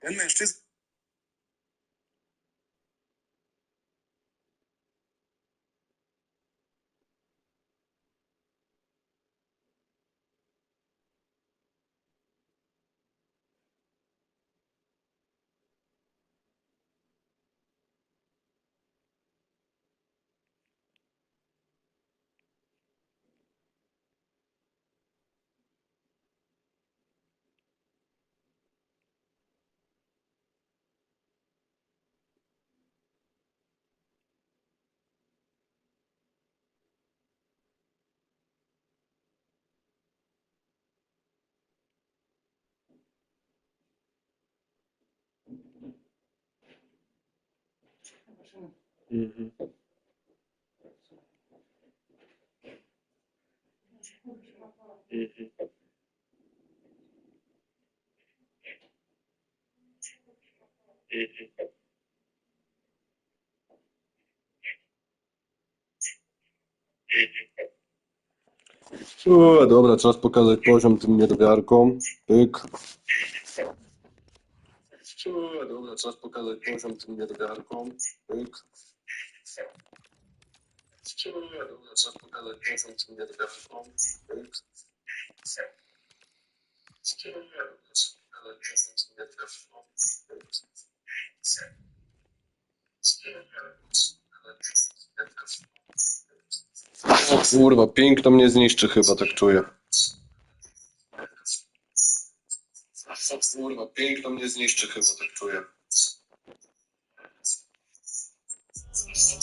Ten mężczyzna. Mhm. Mhm. Mhm. O, dobra, czas pokazać poziom tym niedowiarkom. Pyk. O, dobra, czas pokazać poziom tym niedowiarkom. Pyk. O, dobra, czas pokazać poziom tym niedowiarkom. Pyk. O, dobra, czas pokazać poziom tym niedowiarkom. Pyk. Dobra. O kurwa, piękno mnie zniszczy chyba, tak czuję. O kurwa, piękno mnie zniszczy chyba, tak czuję. Czas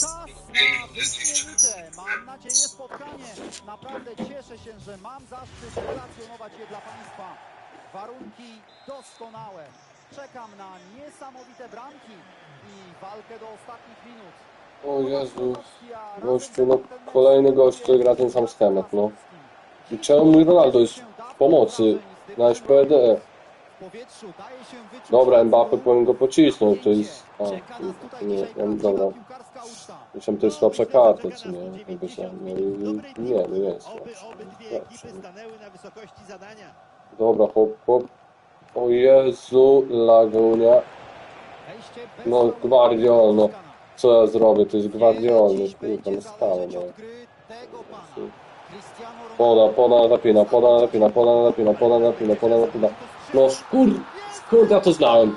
na mam nadzieję, spotkanie. Naprawdę cieszę się, że mam zaszczyt relacjonować je dla Państwa. Warunki doskonałe. Czekam na niesamowite bramki i walkę do ostatnich minut. O Jezu, gościu, no kolejny gościu gra ten sam schemat, no. I czemu mój Ronaldo jest w pomocy na SPD? Dobra, Mbappe powinien go pocisnąć, to jest... A, nie, prawdziwa dobra. Myślałem, to jest słabsza karta, co nie? Jakby się, no, i- nie, nie jest słabsza. Lepsza. Dobra, hop, hop. O Jezu, Lagunia. No, Guardiol, no. Co ja zrobię? To jest Guardiol, no kurwa, będzie no no. Poda, poda, zapina, poda, zapina, poda, zapina, poda, zapina, poda, zapina. No skur... Skąd ja to znałem?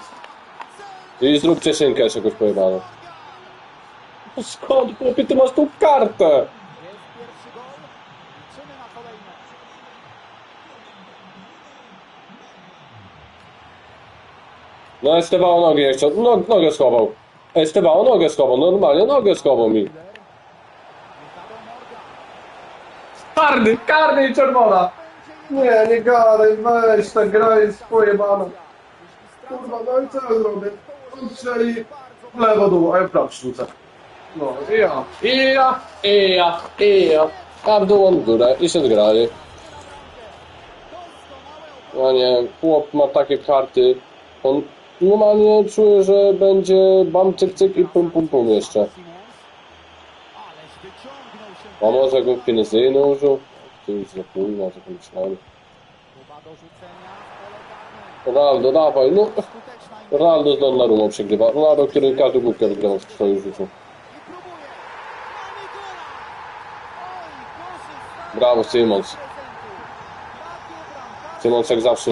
I zróbcie szynkę czegoś pojebaną. No skąd, chłopie, ty masz tą kartę? No Estebao nogę chciał, no, nogę schował. Estebao nogę schował, normalnie nogę schował mi. Karny, karny i czerwona. Nie, nie gadaj, weź, ta gra jest pojebana. Kurwa, no i co ja zrobię? On strzeli w lewo dół, a ja w prawo rzucę. No, i ja, i ja, i ja, i ja. A w dół, on w górę i się zgrali. No nie, chłop ma takie karty. On normalnie czuje, że będzie bam cyk cyk i pum pum pum jeszcze. A może go finezyjny użył? Próba dorzucenia w pole karne. Ronaldo, dawaj, no. Ronaldo z Donnarumą przegrywa. Ronaldo, który każdy głupkę wygrywał w swoim życiu. Brawo, Simons. z. Simons jak zawsze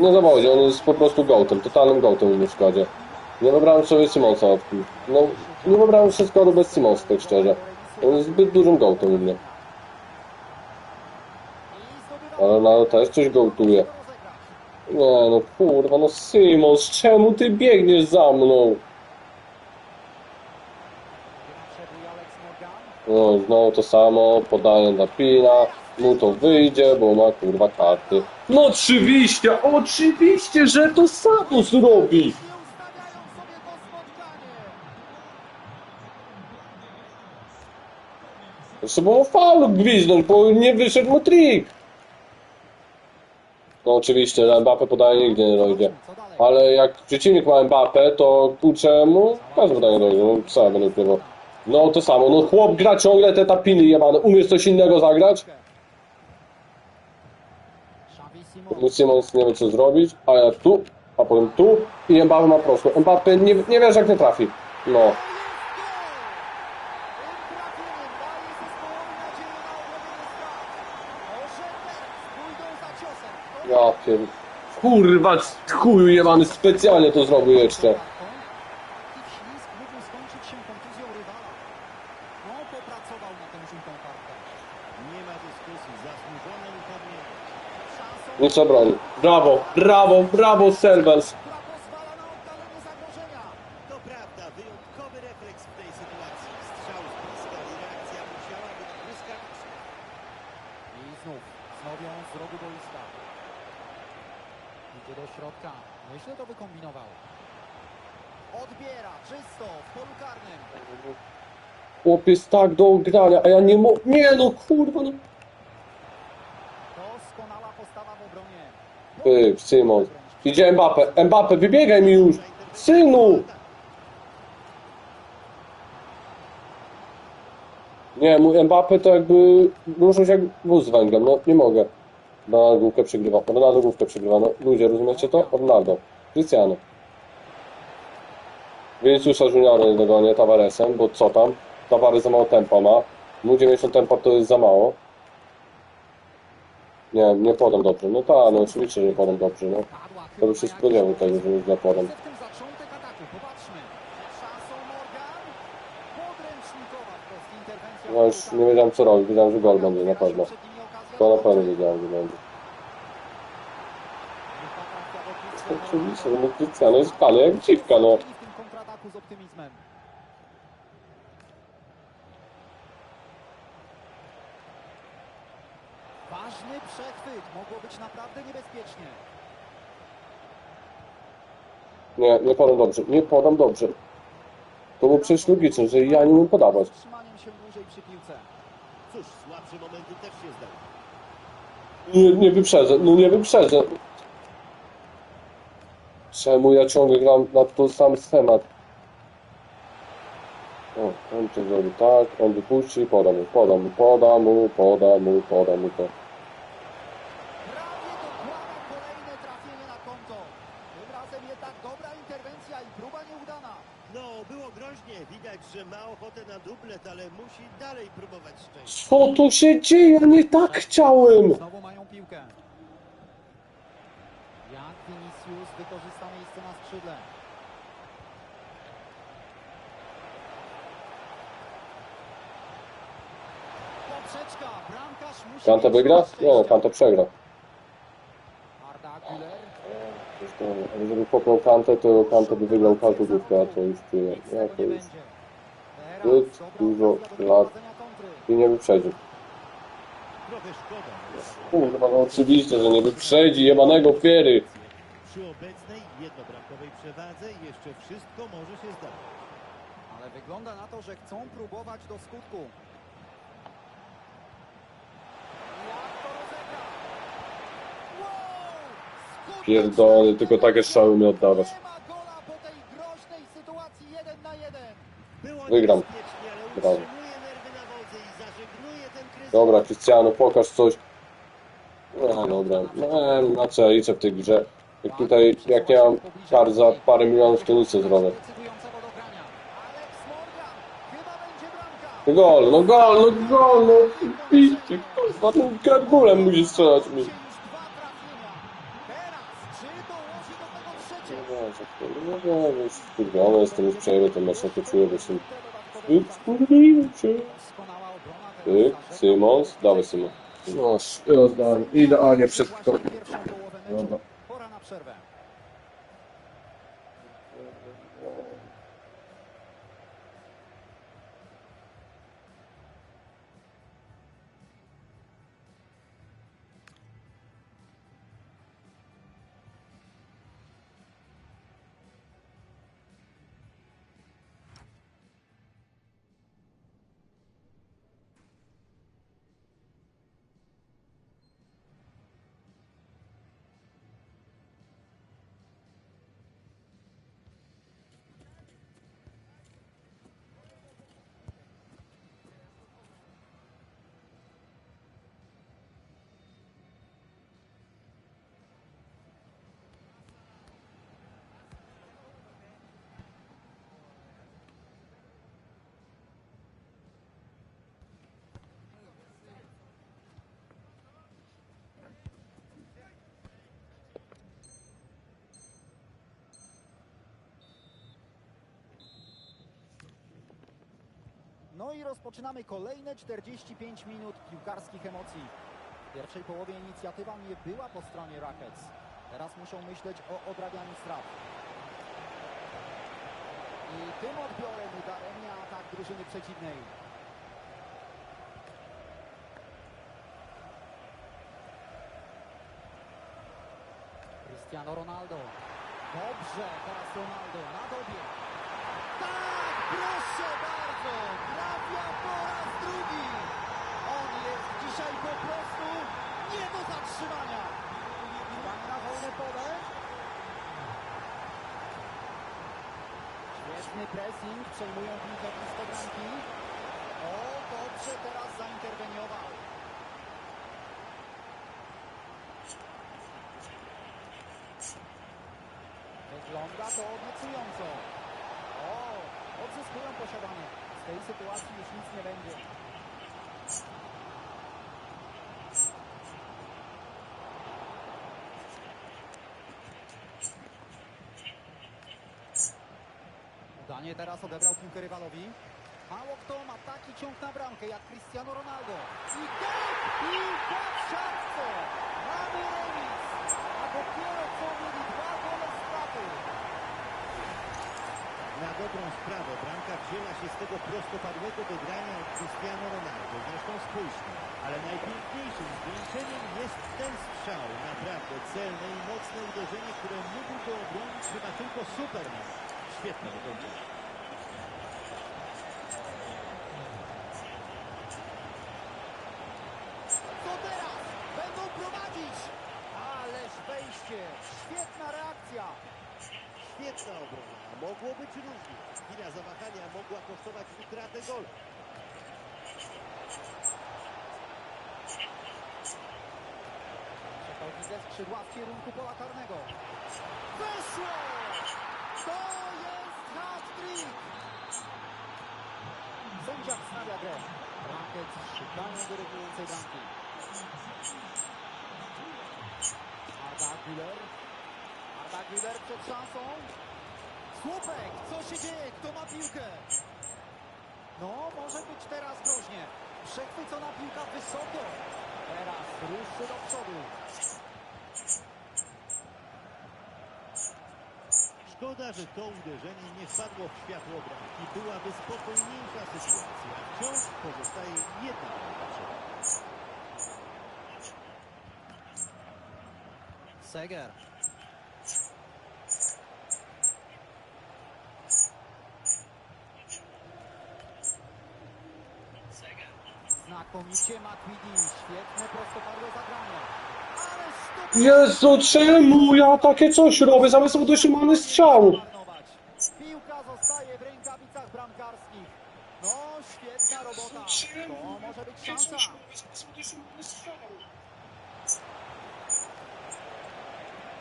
nie zawodzi, on jest po prostu gołtem, totalnym gołtem w składzie. Nie wybrałem sobie Simonsa od No, nie wybrałem się składu bez Simonsa, tak szczerze. On jest zbyt dużym gołtem u mnie. Ronaldo też coś rozegrać. Nie no kurwa, no Simons, czemu ty biegniesz za mną? No, znowu to samo, podaję na Pina, mu to wyjdzie, bo ma kurwa karty. No oczywiście, oczywiście, że to samo zrobi! Było faul gwizdnąć, bo nie wyszedł mu trik. No oczywiście, że Mbappe podaje nigdzie nie dojdzie. Ale jak przeciwnik ma Mbappe, to kurczę mu każdy podaje dojdzie, no co ja będę ukrywał. No to samo, no chłop gra ciągle te tapiny jebane, umiesz coś innego zagrać? Simons nie wie co zrobić, a ja tu a potem tu i Mbappe ma prosto. Mbappe nie, nie wiesz jak nie trafi. No. Ja pier... Kurwa, chuju jebany, specjalnie to zrobił jeszcze. I wślizg mógł skończyć się kontuzją rywala. No, popracował na tę żółtą kartkę. Nie ma dyskusji, zasłużone uprawnienie. Szansą, Nie trzeba broni. Brawo, brawo, brawo, Servers. która pozwala na oddalenie zagrożenia. To prawda, wyjątkowy refleks w tej sytuacji. Strzał z bliska i reakcja musiała być błyskawiczna. I znów, znowią z rogu boiska. Idzie do środka. Myślę, to wykombinował. Odbiera, czysto, w polu karnym. Chłopiec tak do grania, a ja nie mo... Nie no, kurwa, no. Doskonała postawa w obronie. Pyk, Simon. Idzie Mbappe. Mbappe, wybiegaj mi już. Synu! Nie, mój Mbappe to jakby ruszał się jak wóz z węglem, no nie mogę. Ronaldo główkę przegrywa, Ronaldo główkę no ludzie, rozumiecie to? Ronaldo, Cristiano. Viniciusa Juniora nie dogonię Tavaresem, bo co tam? Tavares za mało tempa ma. Mu 90 tempa to jest za mało. Nie, nie podam dobrze. No tak, no oczywiście, że nie podam dobrze, no. To by się spodziewał tego, że nie podam. No już nie wiedziałem co robić, wiedziałem, że gol będzie na pewno. To na pewno wiedziałem, że będzie. Oczywiście, no Cristiano jest pany jak dziwka, no. W tym kontrataku z optymizmem. Ważny przechwyt, mogło być naprawdę niebezpiecznie. Nie, nie podam dobrze, nie podam dobrze. To było przecież logiczne, że ja nie umiem podawać. Trzymaniem się dłużej przy piłce. Cóż, słabsze momenty też się zdają. Nie, nie wyprzedzę, no nie wyprzedzę. Czemu ja ciągle gram na ten sam schemat? O, on to zrobi tak, on wypuści, poda mu, poda mu, poda mu, poda mu, poda mu to. Prawie dokłada kolejne trafienie na konto. Tym razem jednak dobra interwencja i próba nieudana. No, było groźnie. Widać, że ma ochotę na dublet, ale musi dalej próbować szczęścia. Co tu się dzieje? Ja nie tak chciałem! Piłkę. Jak Vinicius wykorzysta miejsce na skrzydle. Poprzeczka, bramkarz musi... Mieć wygra? Nie, no, Kante przegra. Ale żeby popnął Kante, to Kante by wygrał kartówkę, a to już z Ja to dużo lat. I nie wyprzedzi. Trochę szkoda. Kurwa, no oczywiście, że nie wyprzedzi jebanego Fiery. Przy obecnej jednobramkowej przewadze jeszcze wszystko może się zdarzyć. Ale wygląda na to, że chcą próbować do skutku. Jak to rozegra? Wow! Skuteczna Pierdolony, tylko takie strzały umie oddawać. Nie ma Dobra, Cristiano, pokaż coś. No dobra, no na co ja liczę w tej grze? Jak tutaj, jak nie mam kar za parę milionów, to nic nie zrobię. Gol, no gol, no gol, no picie, kurwa, tym garbulem musi strzelać mi. No nie, no skurwiony jestem, już przejdę ten mecz, ja to czuję, bo. Doskonała obrona Ty. Simons, dawaj Simon. No, idealnie, idealnie przed. Dobra. Pora na przerwę. No i rozpoczynamy kolejne 45 minut piłkarskich emocji. W pierwszej połowie inicjatywa nie była po stronie Rockets. Teraz muszą myśleć o odrabianiu strat. I tym odbiorem udaremnia atak drużyny przeciwnej. Cristiano Ronaldo. Dobrze, teraz Ronaldo na dobie. Tak, proszę bardzo, trafia po raz drugi. On jest dzisiaj po prostu nie do zatrzymania. Pan na wolne pole. Świetny pressing, przejmują piłkę blisko bramki. O, dobrze teraz zainterweniował. Wygląda to obiecująco. Odzyskują posiadanie. Z tej sytuacji już nic nie będzie. Udanie teraz odebrał piłkę rywalowi. Mało kto ma taki ciąg na bramkę jak Cristiano Ronaldo. I tak piłka w siatce. Mamy remis. A dopiero co mieli dwa gole straty. Na dobrą sprawę bramka wzięła się z tego prostopadłego wygrania od Cristiano Ronaldo. Zresztą spójrzmy, ale najpiękniejszym zwieńczeniem jest ten strzał. Naprawdę celne i mocne uderzenie, które mógłby obronić chyba tylko Superman. Świetne wykończenie. Co teraz? Będą prowadzić! Ależ wejście! Świetna reakcja! Świetna obrona, a mogło być różnie. Chwila zawahania mogła kosztować utratę gola. Przechodzi ze skrzydła w kierunku pola karnego. Weszło! To jest hat-trick! Sędzia wznawia grę. Rockets szukają wyrygującej bramki. Arda Güler. Arda Güler przed szansą. Słupek, co się dzieje? Kto ma piłkę? No, może być teraz groźnie. Przechwycona piłka wysoko. Teraz ruszy do przodu. Szkoda, że to uderzenie nie wpadło w światło bramki. Byłaby spokojniejsza sytuacja. Wciąż pozostaje jedna bramka. Seger. Znakomicie Matuidi. Świetne prostopadłe zagranie. Jezu, czemu ja takie coś robię zamiast utrzymany strzał? Piłka zostaje w rękawicach bramkarskich. No, świetna robota. To może być szansa.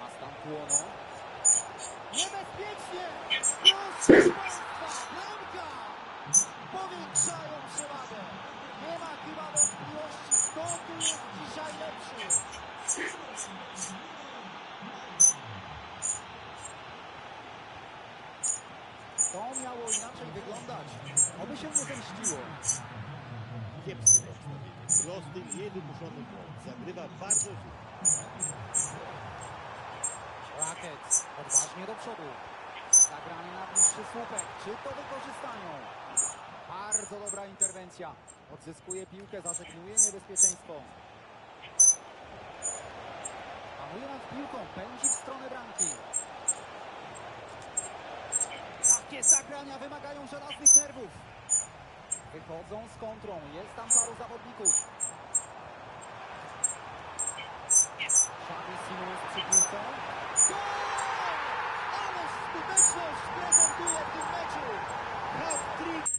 Astantuono. Niebezpiecznie! Proszę Państwa, bramka! Powiększają przewagę. Nie ma chyba wątpliwości, kto tu jest dzisiaj lepszy. To miało inaczej wyglądać. Oby się nie zemściło. Kiepskie. Prosty, niewymuszony gol. Zagrywa bardzo źle. Rockets odważnie do przodu. Zagranie na bliższy słupek. Czy to wykorzystają? Bardzo dobra interwencja. Odzyskuje piłkę, zażegnuje niebezpieczeństwo. Panuje nad piłką, pędzi w stronę bramki. Takie zagrania wymagają żelaznych nerwów. Wychodzą z kontrą. Jest tam paru zawodników. Xavi Simons przy piłce. Ależ skuteczność prezentuje w tym meczu. Hat-trick!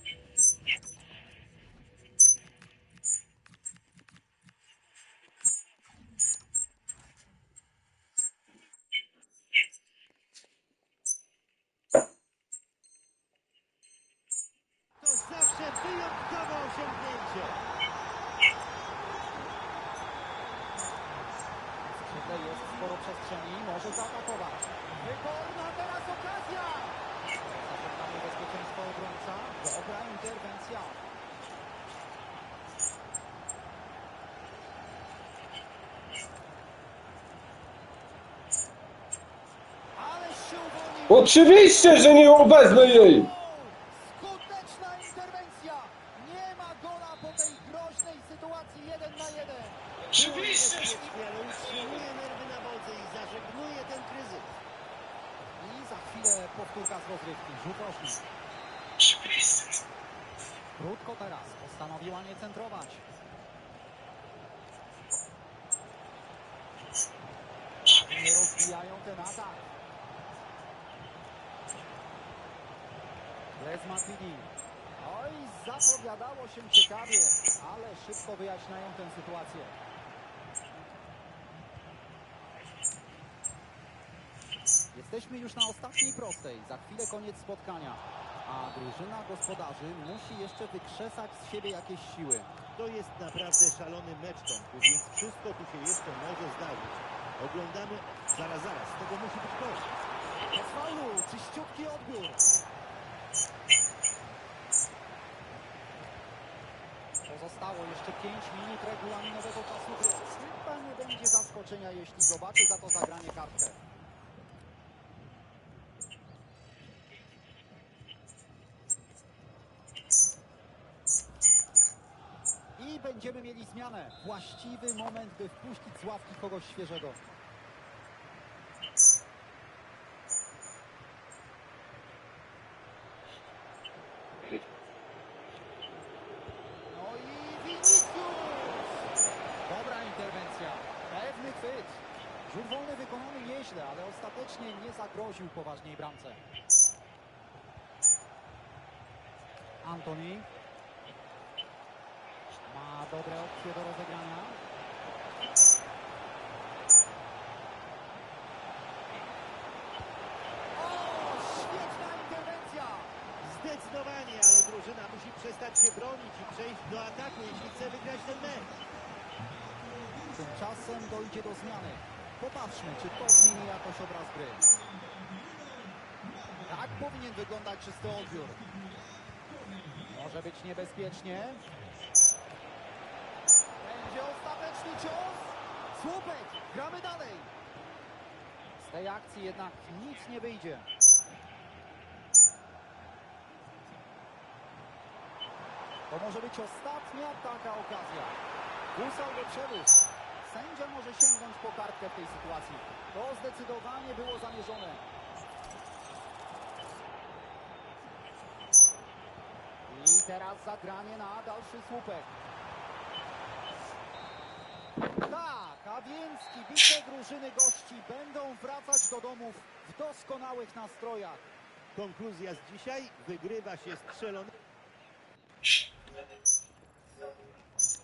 To zawsze wyjątkowe osiągnięcie. W skrzydle jest sporo przestrzeni, może zaatakować. Wyborna teraz okazja! Zapewniamy bezpieczeństwo obrońca. Dobra interwencja. Oczywiście, że nie wezmę jej! Skuteczna interwencja! Nie ma gola po tej groźnej sytuacji 1 na 1. Oczywiście! Ale utrzymuje nerwy na wodze i zażegnuje ten kryzys. I za chwilę powtórka z rozrywki. Rzut roczny. Krótko teraz. Postanowiła nie centrować. Nie rozbijają ten atak. Les Matuidi. Oj, zapowiadało się ciekawie, ale szybko wyjaśniają tę sytuację. Jesteśmy już na ostatniej prostej. Za chwilę koniec spotkania. A drużyna gospodarzy musi jeszcze wykrzesać z siebie jakieś siły. To jest naprawdę szalony mecz, Tomku, więc wszystko tu się jeszcze może zdarzyć. Oglądamy, zaraz, zaraz, z tego musi być. Bez faulu, czyściutki odbiór. Pozostało jeszcze 5 minut regulaminowego czasu gry. Chyba nie będzie zaskoczenia, jeśli zobaczy za to zagranie kartkę. I będziemy mieli zmianę. Właściwy moment, by wpuścić z ławki kogoś świeżego. No i Vinicius! Dobra interwencja. Pewny chwyt. Rzut wolny wykonany nieźle, ale ostatecznie nie zagroził poważniej bramce. Antoni. Ma dobre opcje do rozegrania. O, świetna interwencja! Zdecydowanie, ale drużyna musi przestać się bronić i przejść do ataku, jeśli chce wygrać ten mecz. Tymczasem dojdzie do zmiany. Popatrzmy, czy to zmieni jakoś obraz gry. Tak powinien wyglądać czysty odbiór. Może być niebezpiecznie. Będzie ostateczny cios. Słupek, gramy dalej. Z tej akcji jednak nic nie wyjdzie. To może być ostatnia taka okazja. Gusał do przewóz. Sędzia może sięgnąć po kartkę w tej sytuacji. To zdecydowanie było zamierzone. I teraz zagranie na dalszy słupek. Tak, a więc kibice drużyny gości będą wracać do domów w doskonałych nastrojach. Konkluzja z dzisiaj, wygrywa się strzelony.